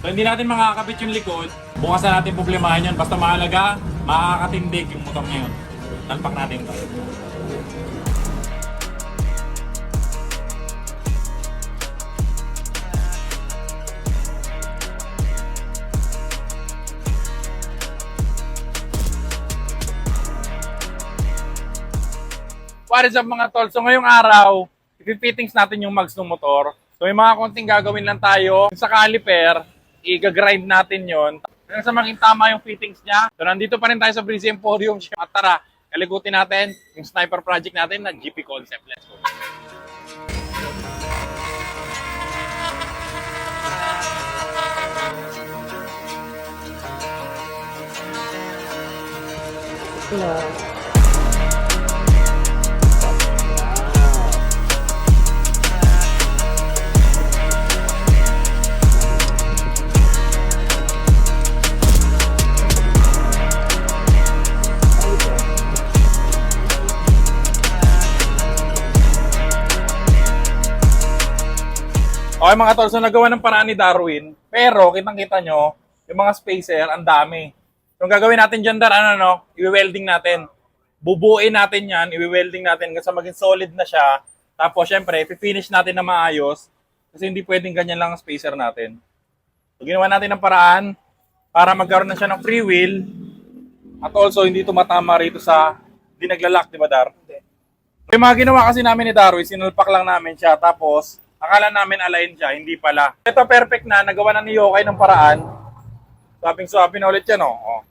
So hindi natin makakabit yung likod. Bukas na natin problemahin yun. Basta mahalaga, makakatindig yung motor ngayon. Talpak natin to. What is up mga tol? So ngayong araw, ipipittings natin yung mags ng motor. So may mga konting gagawin lang tayo. Sa caliper, i-grind natin yon. Hanggang sa maging tama yung fittings niya. So nandito pa rin tayo sa Breezy Emporium. At tara, kaligutin natin yung sniper project natin na GP Concept. Let's go. Okay mga tol, so nagawa ng paraan ni Darwin. Pero, kitang-kita nyo, yung mga spacer, ang dami. So, ang gagawin natin dyan, Dar, ano, no? I-welding natin. Bubuin natin yan, i-welding natin kasi maging solid na siya. Tapos, syempre, i-finish natin na maayos. Kasi hindi pwedeng ganyan lang ang spacer natin. So, ginawa natin ng paraan para magkaroon na siya ng free wheel. At also, hindi tumatama rito sa hindi naglalak, di ba, Dar? Yung mga ginawa kasi namin ni Darwin, sinulpak lang namin siya. Tapos, akala namin align siya, hindi pala. Ito perfect na, nagawa na ni Yokai ng paraan. Swaping-swapping na ulit yan, oh. oh.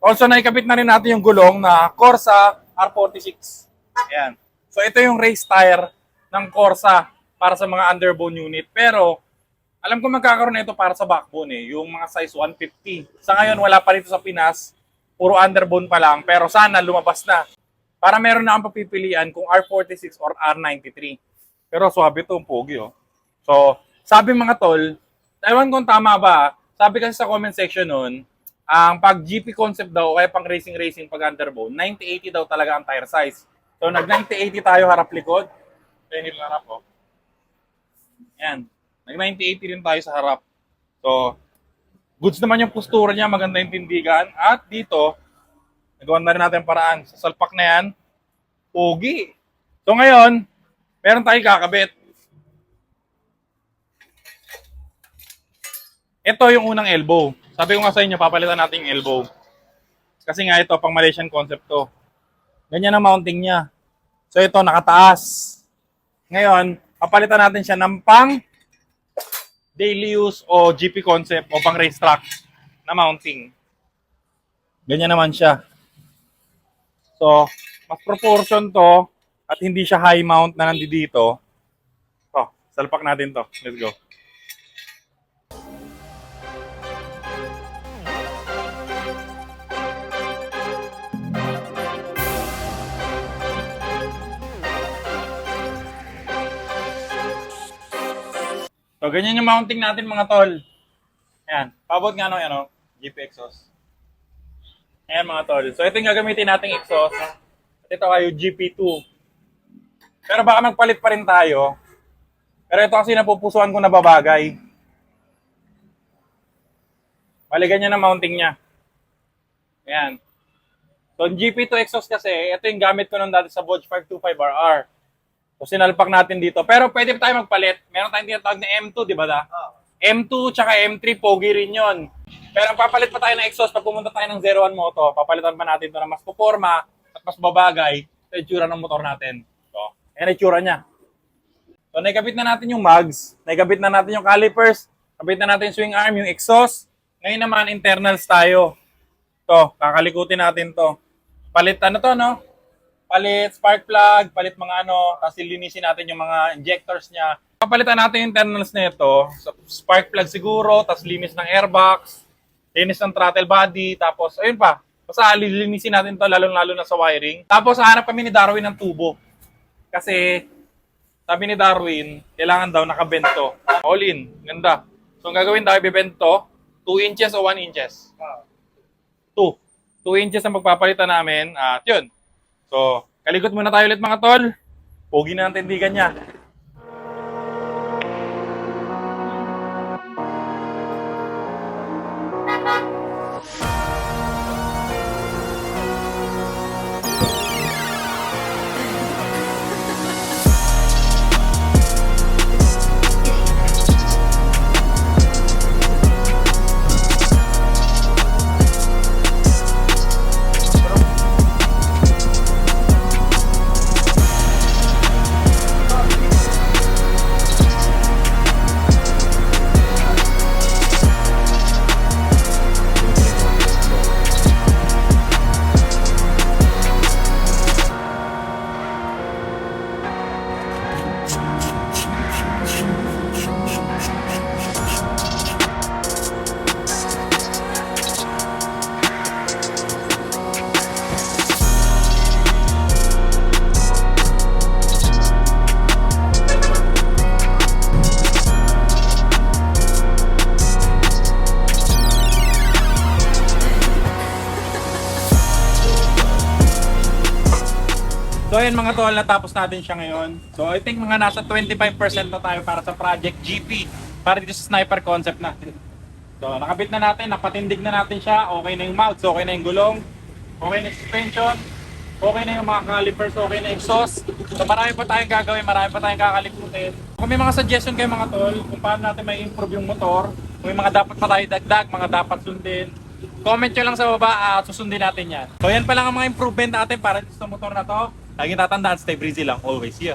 Also, naikabit na rin natin yung gulong na Corsa R46. Ayan. So, ito yung race tire ng Corsa para sa mga underbone unit. Pero, alam ko magkakaroon na ito para sa backbone eh, yung mga size 150. Sa ngayon, wala pa rito sa Pinas. Puro underbone pa lang. Pero sana lumabas na. Para meron na akong papipilian kung R46 or R93. Pero swabe to, pogi oh. So, sabi mga tol, ewan kung tama ba, sabi kasi sa comment section nun, ang pag GP concept daw, kaya pang racing-racing pag underbone, 90-80 daw talaga ang tire size. So, nag 90-80 tayo harap likod. Ayun yung harap oh. Yan. Nag 90-80 rin tayo sa harap. So, goods naman yung postura niya, maganda yung tindigan. At dito, nagawa na rin natin paraan. Sa salpak na yan, pogi. So ngayon, meron tayong kakabit. Ito yung unang elbow. Sabi ko nga sa inyo, papalitan natin yung elbow. Kasi nga ito, pang Malaysian concept to. Ganyan ang mounting niya. So ito, nakataas. Ngayon, papalitan natin siya ng pang daily use o GP concept o pang racetrack na mounting. Ganyan naman siya. So, mas proportion to at hindi siya high mount na nandito. To, salpak natin to. Let's go. So, ganyan yung mounting natin mga tol. Ayan. Pabot nga no, ano, GP exhaust. Ayan mga tol. So, ito yung gagamitin nating exhaust. At ito kayo GP2. Pero baka magpalit pa rin tayo. Pero ito kasi napupusuan ko na babagay. Bali, ganyan ang mounting niya. Ayan. So, ang GP2 exhaust kasi, ito yung gamit ko nung dati sa Bodge 525RR. So, sinalpak natin dito. Pero pwede pa tayo magpalit. Meron tayong tinatawag na M2, di ba da? M2 tsaka M3, pogi rin yun. Pero papalit pa tayo ng exhaust pag pumunta tayo ng 01 Moto. Papalitan pa natin ito na mas puporma at mas babagay sa itsura ng motor natin. Ayan itsura niya. So, naikabit na natin yung mags. Naikabit na natin yung calipers. Kabit na natin yung swing arm, yung exhaust. Ngayon naman, internals tayo. To, kakalikutin natin to. Palit ano to, no? Palit spark plug, palit mga ano, tapos linisin natin yung mga injectors niya. Papalitan natin yung internals nito. So, spark plug siguro, tapos linis ng airbox, linis ng throttle body, tapos ayun pa. Basta lilinisin natin to lalo-lalo na sa wiring. Tapos hanap kami ni Darwin ng tubo. Kasi sabi ni Darwin, kailangan daw nakabento. All in, ganda. So ang gagawin daw, ibibento 2 inches o 1 inches. 2. 2 inches ang magpapalitan namin. At yun. So, kalikot muna tayo ulit mga tol. Pogi na ang tindigan niya. So ayun mga tol, natapos natin siya ngayon. So I think mga nasa 25% na tayo para sa Project GP. Para dito sa sniper concept natin. So nakabit na natin, napatindig na natin siya. Okay na yung mount, okay na yung gulong. Okay na suspension. Okay na yung mga calipers, okay na exhaust. So marami pa tayong gagawin, marami pa tayong kakalimutin. Kung may mga suggestion kayo mga tol, kung paano natin may improve yung motor, kung may mga dapat pa tayo dagdag, mga dapat sundin, comment nyo lang sa baba at susundin natin yan. So yan pa lang ang mga improvement natin para sa motor na to. Lagi tatandaan, stay breezy lang, always. Yeah.